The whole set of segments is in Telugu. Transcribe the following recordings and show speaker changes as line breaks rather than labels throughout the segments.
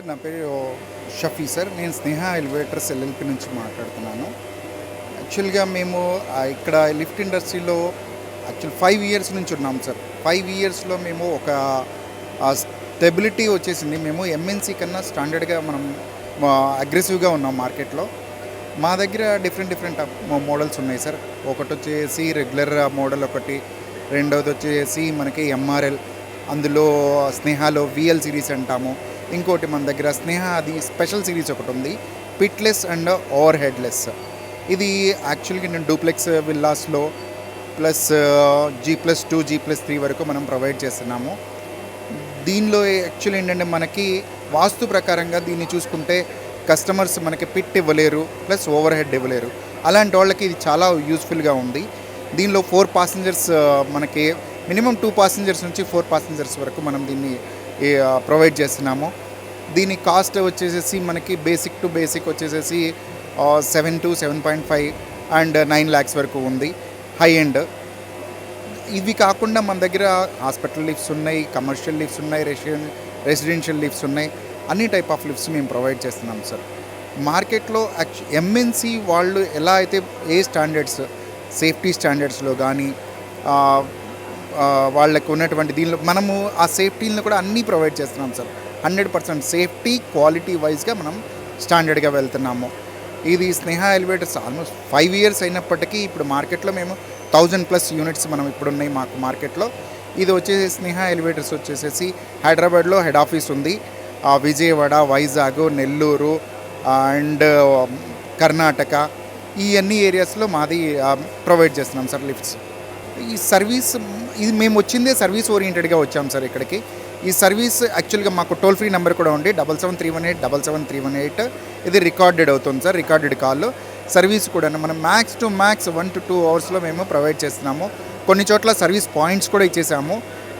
సార్ నా పేరు షఫీ సార్. నేను స్నేహ ఎలివేటర్స్ ఎల్ఎల్పి నుంచి మాట్లాడుతున్నాను. యాక్చువల్గా మేము ఇక్కడ లిఫ్ట్ ఇండస్ట్రీలో యాక్చువల్ ఫైవ్ ఇయర్స్ నుంచి ఉన్నాం సార్. ఫైవ్ ఇయర్స్లో మేము ఒక స్టెబిలిటీ వచ్చేసింది. మేము ఎంఎన్సీ కన్నా స్టాండర్డ్గా మనం అగ్రెసివ్గా ఉన్నాం మార్కెట్లో. మా దగ్గర డిఫరెంట్ డిఫరెంట్ మోడల్స్ ఉన్నాయి సార్. ఒకటి వచ్చేసి రెగ్యులర్ మోడల్ ఒకటి. రెండవది వచ్చేసి మనకి ఎంఆర్ఎల్ అందులో స్నేహాలో విఎల్ సిరీస్ అంటాము. ఇంకోటి మన దగ్గర స్నేహ అది స్పెషల్ సిరీస్ ఒకటి ఉంది. పిట్లెస్ అండ్ ఓవర్ హెడ్లెస్ ఇది యాక్చువల్గా నేను duplex విల్లాస్లో plus G plus two G plus three వరకు మనం ప్రొవైడ్ చేస్తున్నాము. దీనిలో యాక్చువల్ ఏంటంటే మనకి వాస్తు ప్రకారంగా దీన్ని చూసుకుంటే కస్టమర్స్ మనకి పిట్ ఇవ్వలేరు ప్లస్ ఓవర్ హెడ్ ఇవ్వలేరు. అలాంటి వాళ్ళకి ఇది చాలా యూస్ఫుల్గా ఉంది. దీనిలో ఫోర్ పాసింజర్స్ uh, మనకి మినిమం టూ ప్యాసింజర్స్ నుంచి ఫోర్ ప్యాసింజర్స్ వరకు మనం దీన్ని ప్రొవైడ్ చేస్తున్నాము. దీని కాస్ట్ వచ్చేసేసి మనకి బేసిక్ టు బేసిక్ వచ్చేసేసి seven to seven point five and nine lakhs వరకు ఉంది. హై ఎండ్ ఇవి కాకుండా మన దగ్గర హాస్పిటల్ లిఫ్ట్స్ ఉన్నాయి కమర్షియల్ లిఫ్ట్స్ ఉన్నాయి రెసిడెన్ రెసిడెన్షియల్ లిఫ్ట్స్ ఉన్నాయి. అన్ని టైప్ ఆఫ్ లిఫ్ట్స్ మేము ప్రొవైడ్ చేస్తున్నాం సార్. మార్కెట్లో యాక్చు ఎంఎన్సి వాళ్ళు ఎలా అయితే ఏ స్టాండర్డ్స్ సేఫ్టీ స్టాండర్డ్స్లో కానీ వాళ్ళకు ఉన్నటువంటి దీనిలో మనము ఆ సేఫ్టీలను కూడా అన్నీ ప్రొవైడ్ చేస్తున్నాం sir hundred percent safety quality వైజ్గా మనం స్టాండర్డ్గా వెళ్తున్నాము. ఇది Sneha elevators almost five years అయినప్పటికీ ఇప్పుడు మార్కెట్లో మేము థౌజండ్ ప్లస్ యూనిట్స్ మనం ఇప్పుడు ఉన్నాయి మాకు మార్కెట్లో ఇది వచ్చేసి స్నేహ ఎలివేటర్స్ వచ్చేసేసి హైదరాబాద్లో హెడ్ ఆఫీస్ ఉంది. విజయవాడ వైజాగ్ నెల్లూరు అండ్ కర్ణాటక ఈ అన్ని ఏరియాస్లో మాది ప్రొవైడ్ చేస్తున్నాం సార్ లిఫ్ట్స్ ఈ సర్వీస్ ఇది మేము వచ్చిందే సర్వీస్ ఓరియంటెడ్గా వచ్చాం సార్ ఇక్కడికి. ఈ సర్వీస్ యాక్చువల్గా మాకు టోల్ ఫ్రీ నెంబర్ కూడా ఉంది double seven three one eight double seven three one eight. ఇది రికార్డెడ్ అవుతుంది సార్ రికార్డెడ్ కాల్. సర్వీస్ కూడా మనం max to max one to two అవర్స్లో మేము ప్రొవైడ్ చేస్తున్నాము. కొన్ని చోట్ల సర్వీస్ పాయింట్స్ కూడా ఇచ్చేసాము.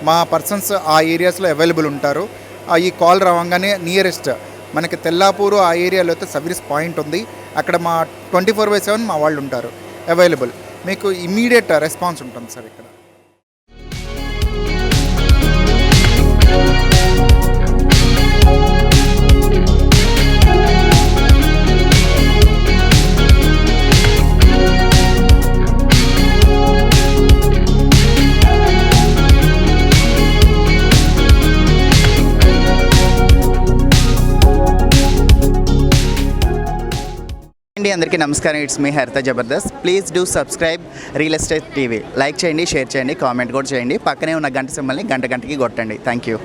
మా పర్సన్స్ ఆ ఏరియాస్లో అవైలబుల్ ఉంటారు. ఆ ఈ కాల్ రావంగానే నియరెస్ట్ మనకి తెల్లాపూరు ఆ ఏరియాలో అయితే సర్వీస్ పాయింట్ ఉంది. అక్కడ మా ట్వంటీ ఫోర్ బై సెవెన్ మా వాళ్ళు ఉంటారు అవైలబుల్. మీకు ఇమీడియట్ రెస్పాన్స్ ఉంటుంది సార్ ఇక్కడ.
అండి అందరికీ నమస్కారం. It's me Haritha Jabardasth please do subscribe real estate TV like చేయండి షేర్ చేయండి కామెంట్ కూడా చేయండి. పక్కనే ఉన్న గంట సింబల్ని గంట గంటకి కొట్టండి. Thank you